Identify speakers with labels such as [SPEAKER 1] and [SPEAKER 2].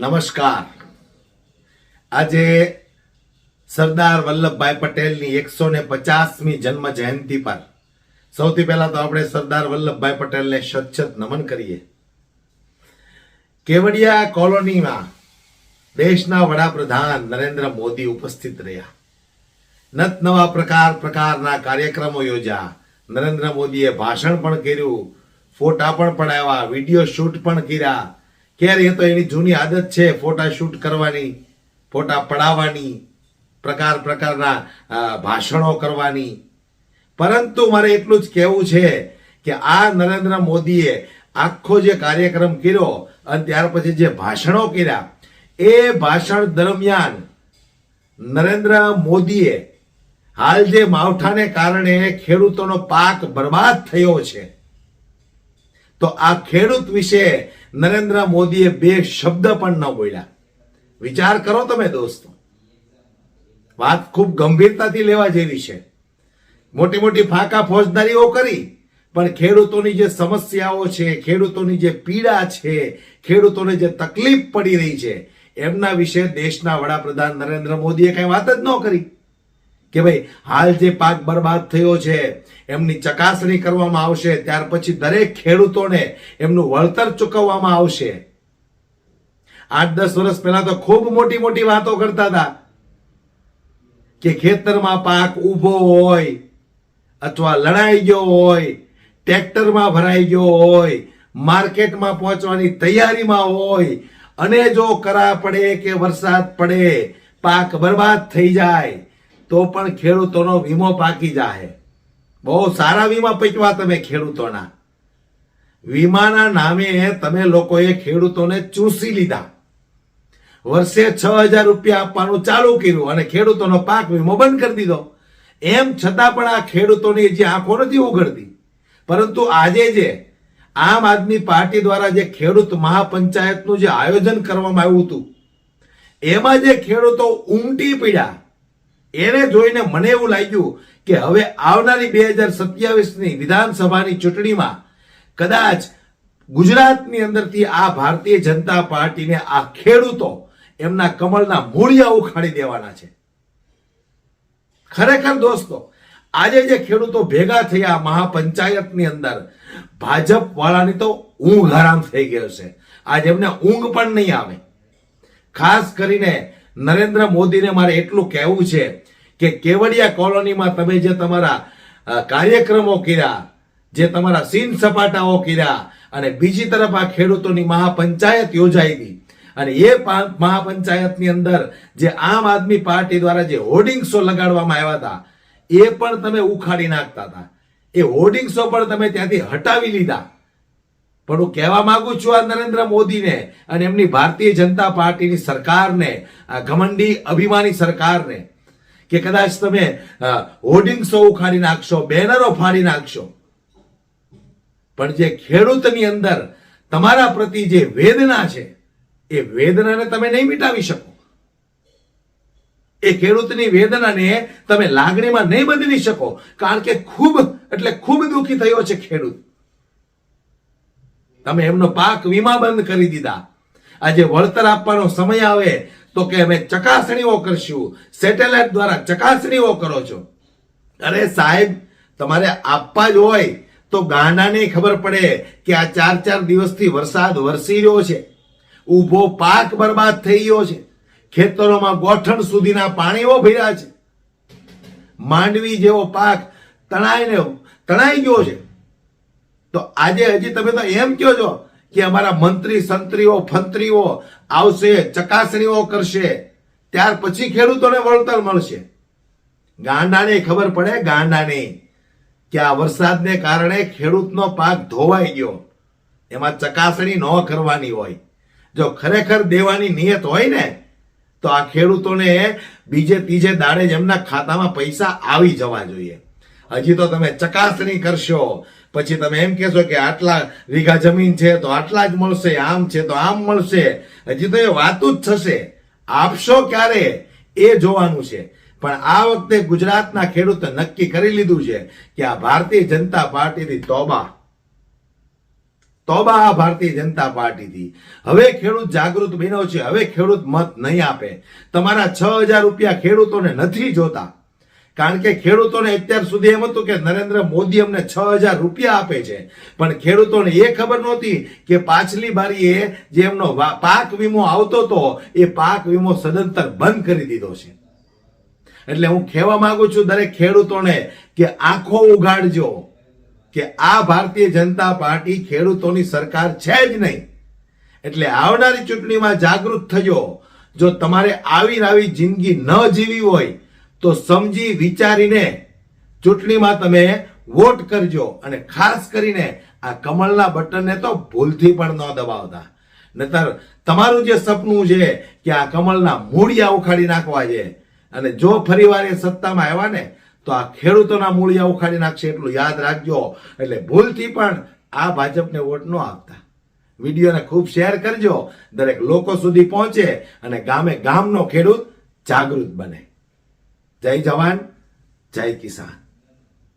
[SPEAKER 1] નમસ્કાર. આજે સરદાર વલ્લભભાઈ પટેલની એકસો ને પચાસમી જન્મ જયંતિ પર. સૌથી પહેલા તો આપણે સરદાર વલ્લભભાઈ પટેલને સચ્છત નમન કરીએ. કેવડિયા કોલોનીમાં દેશના વડાપ્રધાન નરેન્દ્ર મોદી ઉપસ્થિત રહ્યા. નત નવા પ્રકાર પ્રકારના કાર્યક્રમો યોજ્યા. નરેન્દ્ર મોદીએ ભાષણ પણ કર્યું, ફોટા પણ પડાવ્યા, વીડિયો શૂટ પણ કર્યા. ક્યારે એ તો એની જૂની આદત છે ફોટા શૂટ કરવાની, ફોટા પડાવવાની, પ્રકાર પ્રકારના ભાષણો કરવાની. પરંતુ મારે એટલું જ કહેવું છે કે આ નરેન્દ્ર મોદીએ આખો જે કાર્યક્રમ કર્યો અને ત્યાર પછી જે ભાષણો કર્યા, એ ભાષણ દરમિયાન નરેન્દ્ર મોદીએ હાલ જે માવઠાને કારણે ખેડૂતોનો પાક બરબાદ થયો છે, તો આ ખેડૂત વિશે નરેન્દ્ર મોદીએ બે શબ્દ પણ ન બોલ્યા. વિચાર કરો તમે દોસ્તો. વાત ખૂબ ગંભીરતાથી લેવા જેવી છે. મોટી મોટી ફાંકા ફોજદારીઓ કરી, પણ ખેડૂતોની જે સમસ્યાઓ છે, ખેડૂતોની જે પીડા છે, ખેડૂતોને જે તકલીફ પડી રહી છે, એમના વિશે દેશના વડાપ્રધાન નરેન્દ્ર મોદીએ કઈ વાત જ ન કરી. કે ભાઈ, હાલ જે પાક બરબાદ થયો છે, એમની ચકાસણી કરવામાં આવશે, ત્યાર પછી દરેક ખેડૂતોને એમનું વળતર ચૂકવવામાં આવશે. આઠ દસ વર્ષ પહેલા તો ખૂબ મોટી મોટી વાતો કરતા હતા કે ખેતરમાં પાક ઊભો હોય અથવા લડાઈ ગયો હોય, ટ્રેક્ટરમાં ભરાઈ ગયો હોય, માર્કેટમાં પહોંચવાની તૈયારીમાં હોય, અને જો કરા પડે કે વરસાદ પડે, પાક બરબાદ થઈ જાય તો પણ ખેડૂતોનો વીમો પાકી જાહે. બહુ સારા વીમા પચવા તમે ખેડૂતોના. વીમાના નામે તમે લોકોએ ખેડૂતોને ચૂસી લીધા. વર્ષે છ હજાર રૂપિયા આપવાનું ચાલુ કર્યું અને ખેડૂતોનો પાક વીમો બંધ કરી દીધો. એમ છતાં પણ આ ખેડૂતોની જે આંખો નથી ઉઘડતી. પરંતુ આજે જે આમ આદમી પાર્ટી દ્વારા જે ખેડૂત મહાપંચાયતનું જે આયોજન કરવામાં આવ્યું હતું, એમાં જે ખેડૂતો ઉમટી પડ્યા એને જોઈને મને એવું લાગ્યું કે હવે આવનારી બે હજાર સત્યાવીસની વિધાનસભાની ચૂંટણીમાં કદાચ ગુજરાતની અંદરથી આ ભારતીય જનતા પાર્ટીને આ ખેડૂતો એમના કમળના મૂળિયા ઉખાડી દેવાના છે. ખરેખર દોસ્તો, આજે જે ખેડૂતો ભેગા થયા મહાપંચાયતની અંદર ભાજપ વાળાની તો ઊંઘ હરામ થઈ ગયો છે. આજે એમને ઊંઘ પણ નહીં આવે. ખાસ કરીને નરેન્દ્ર મોદીને મારે એટલું કહેવું છે કે કેવડિયા કોલોનીમાં તમે જે તમારા કાર્યક્રમો કર્યા, જે તમારા સીન સપાટાઓ કર્યા, અને બીજી તરફ આ ખેડૂતોની મહાપંચાયત હતી અને એ મહાપંચાયતની અંદર જે આમ આદમી પાર્ટી દ્વારા જે હોર્ડિંગ્સો લગાડવામાં આવ્યા હતા, એ પણ તમે ઉખાડી નાખતા હતા. એ હોર્ડિંગ્સો પણ તમે ત્યાંથી હટાવી લીધા. પણ હું કહેવા માંગુ છું આ નરેન્દ્ર મોદીને અને એમની ભારતીય જનતા પાર્ટીની સરકારને, આ ઘમંડી અભિમાની સરકારને કે કદાચ તમે હોર્ડિંગ્સો ઉખાડી નાખશો, બેનરો ફાડી નાખશો. પણ જે ખેડૂતની અંદર તમારા પ્રતિ જે વેદના છે, એ વેદનાને તમે નહીં મિટાવી શકો. એ ખેડૂતની વેદનાને તમે લાગણીમાં નહીં બદલી શકો, કારણ કે ખૂબ, એટલે ખૂબ દુઃખી થયો છે ખેડૂત. તમે એમનો પાક વીમા બંધ કરી દીધા. આજે વળતર આપવાનો સમય આવે તો કે અમે ચકાસણીઓ કરશું. સેટેલાઇટ દ્વારા ચકાસણીઓ કરો છો. અરે સાહેબ, તમારે આપવા જ હોય તો ગાંડાને ખબર પડે કે આ ચાર ચાર દિવસથી વરસાદ વરસી રહ્યો છે. ઊભો પાક બરબાદ થઈ ગયો છે. ખેતરોમાં ગોઠણ સુધીના પાણીઓ ભર્યા છે. માંડવી જેવો પાક તણાઈને તણાઈ ગયો છે. તો આજે હજી તમે તો એમ કહો છો કે અમારા મંત્રી, સંત્રીઓ ફંત્રીઓ આવશે, ચકાસણીઓ કરશે. ત્યાર પછી ખેડૂતોને વળતર મળશે. ગાંડાને ખબર પડે, ગાંડાને, કે આ વરસાદને કારણે ખેડૂતનો પાક ધોવાઈ ગયો. એમાં ચકાસણી ન કરવાની હોય. જો ખરેખર દેવાની નિયત હોય ને, તો આ ખેડૂતોને બીજે ત્રીજે દાડે જ એમના ખાતામાં પૈસા આવી જવા જોઈએ. હજી તો તમે ચકાસણી કરશો. પછી તમે એમ કહેશો કે આટલા વીઘા જમીન છે તો આટલા જ મળશે, આમ છે તો આમ મળશે. હજી તો એ વાતું જ થશે. આપશો ક્યારે? એ જોવાનું છે. પણ આ વખતે ગુજરાતના ખેડૂતે નક્કી કરી લીધું છે કે આ ભારતીય જનતા પાર્ટીની તોબા. તોબા આ ભારતીય જનતા પાર્ટીથી. હવે ખેડૂત જાગૃત બન્યો છે, હવે ખેડૂત મત નહીં આપે. તમારા છ હજાર રૂપિયા ખેડૂતોને નથી જોતા. કારણ કે ખેડૂતોને અત્યાર સુધી એમ હતું કે નરેન્દ્ર મોદી અમને છ હજાર રૂપિયા આપે છે. પણ ખેડૂતોને એ ખબર નહોતી કે પાછલી બારીએ જે એમનો પાક વીમો આવતો હતો એ પાક વીમો સદંતર બંધ કરી દીધો છે. એટલે હું કહેવા માંગુ છું દરેક ખેડૂતોને કે આંખો ઉગાડજો કે આ ભારતીય જનતા પાર્ટી ખેડૂતોની સરકાર છે જ નહીં. એટલે આવનારી ચૂંટણીમાં જાગૃત થજો. જો તમારે આવી આવી જિંદગી ન જીવી હોય તો સમજી વિચારીને ચૂંટણીમાં તમે વોટ કરજો અને ખાસ કરીને આ કમળના બટનને તો ભૂલથી પણ ન દબાવતા. નતર તમારું જે સપનું છે કે આ કમળના મૂળિયા ઉખાડી નાખવા છે અને જો ફરીવાર એ સત્તામાં આવ્યા ને, તો આ ખેડૂતોના મૂળિયા ઉખાડી નાખશે એટલું યાદ રાખજો. એટલે ભૂલથી પણ આ ભાજપને વોટ ન આપતા. વિડીયોને ખૂબ શેર કરજો. દરેક લોકો સુધી પહોંચે અને ગામે ગામનો ખેડૂત જાગૃત બને. જય જવાન જય કિસાન